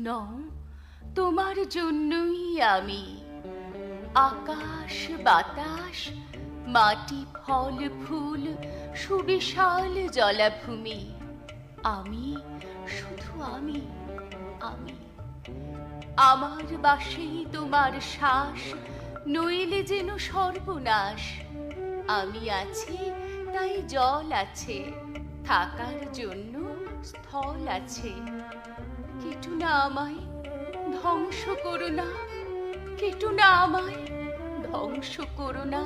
নও তোমার জন্যই আমি। আকাশ, বাতাস, মাটি, ফল, ফুল, সুবিশাল জলাভূমি। আমি, শুধু আমি আমি। আমার বাসেই তোমার শ্বাস, নইলে যেন সর্বনাশ। আমি আছি, তাই জল আছে, থাকার জন্য স্থল আছে। কেটু না আমায়, ধ্বংস করো না। কেটু না আমায়, ধ্বংস করো না।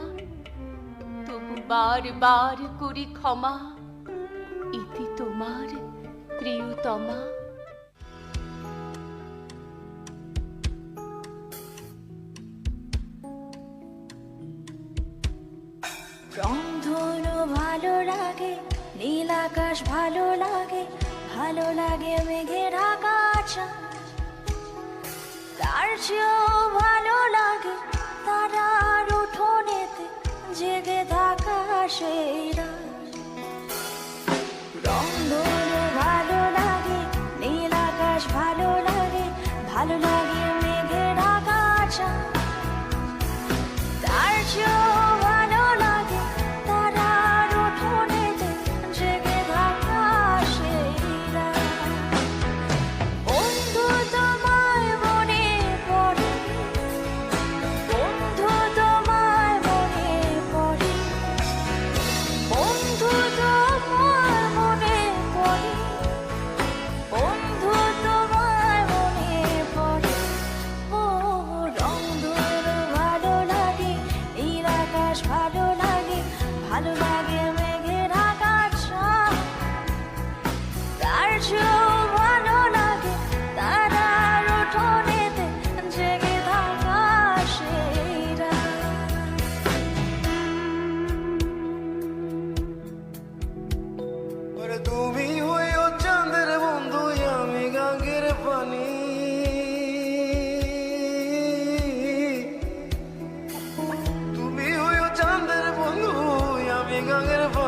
তবু করি ক্ষমা, ইতি তোমার প্রিয়তমা। ভালো লাগে, নীল আকাশ ভালো লাগে ভালো লাগে মেঘের আকাশ তার ভালো লাগে তারার উঠোনেতে জেগে থাকা সেই রাত। ভালো লাগে, নীল আকাশ ভালো লাগে ভালো লাগে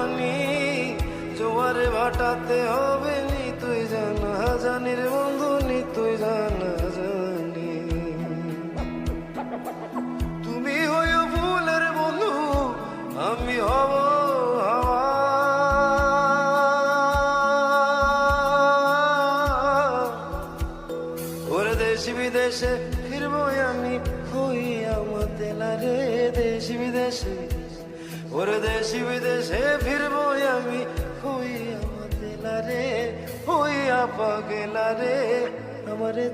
পানি জোয়ারে ভাটাতে হবে নি, তুই জানা জানির বন্ধু নি, তুই জানা জানি। তুমি হইও ফুলের বন্ধু, আমি হব হাওয়া। ওরে দেশ বিদেশে ফিরবো আমি হই আমার তেলারে দেশ বিদেশে ওরে দেশি বিদেশে ফিরবো আমি। হই আমার তেলারে হই আপা গেলারে আমারে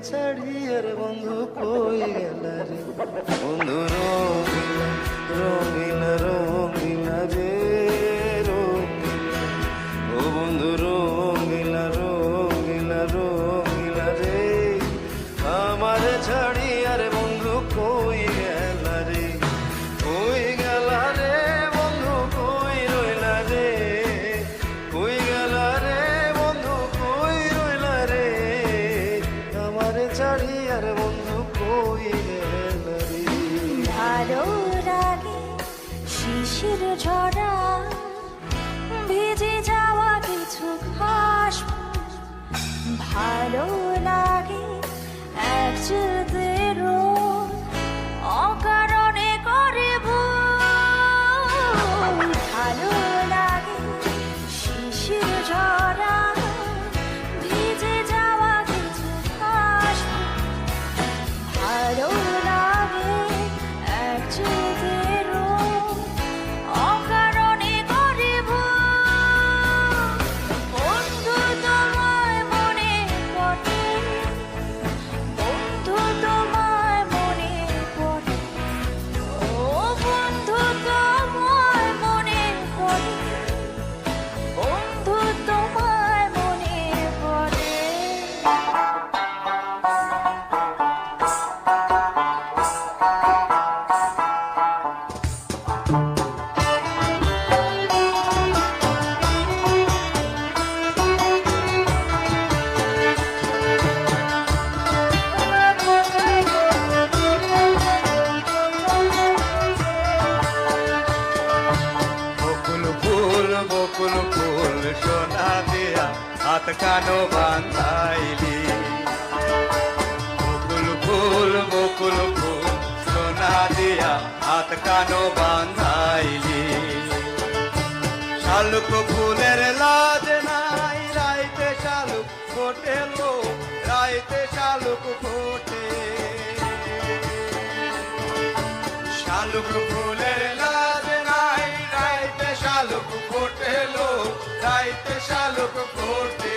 আর বন্ধু কই গেলা রে? বন্ধু রঙিলা রঙিলা রঙিলা রে। শিশির ঝরা ভিজে যাওয়া কিছু ঘাস। ভালো লাগে এক চিলতে কানো বান্ধাইলি। মুকুল ফুল মুকুল ফুল, সোনা দিয়া হাত কানো বান্ধাইলি। শালুক ফুলের লাজ নাই, রাইতে শালুক ফোটে করতে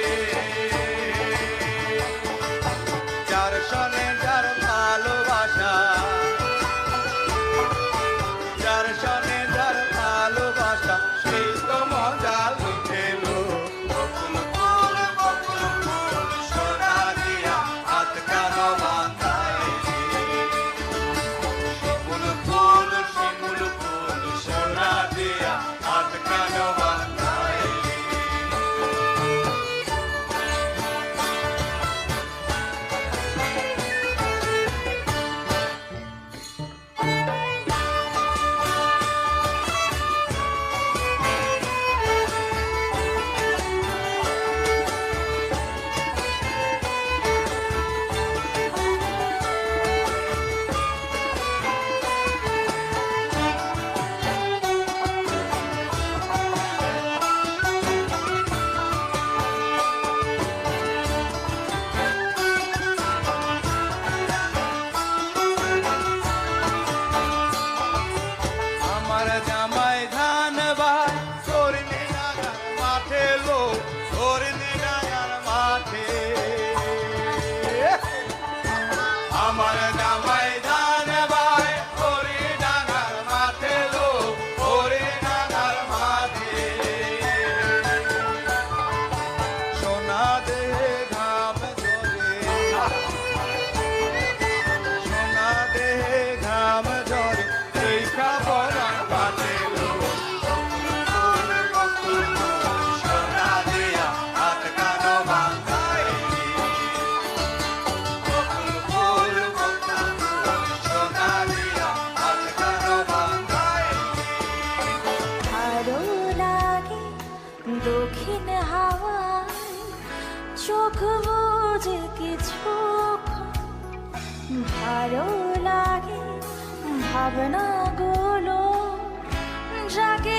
I'm on a down. ভাবনাগুলো জাগে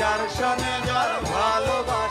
যার সনে ভালোবাসা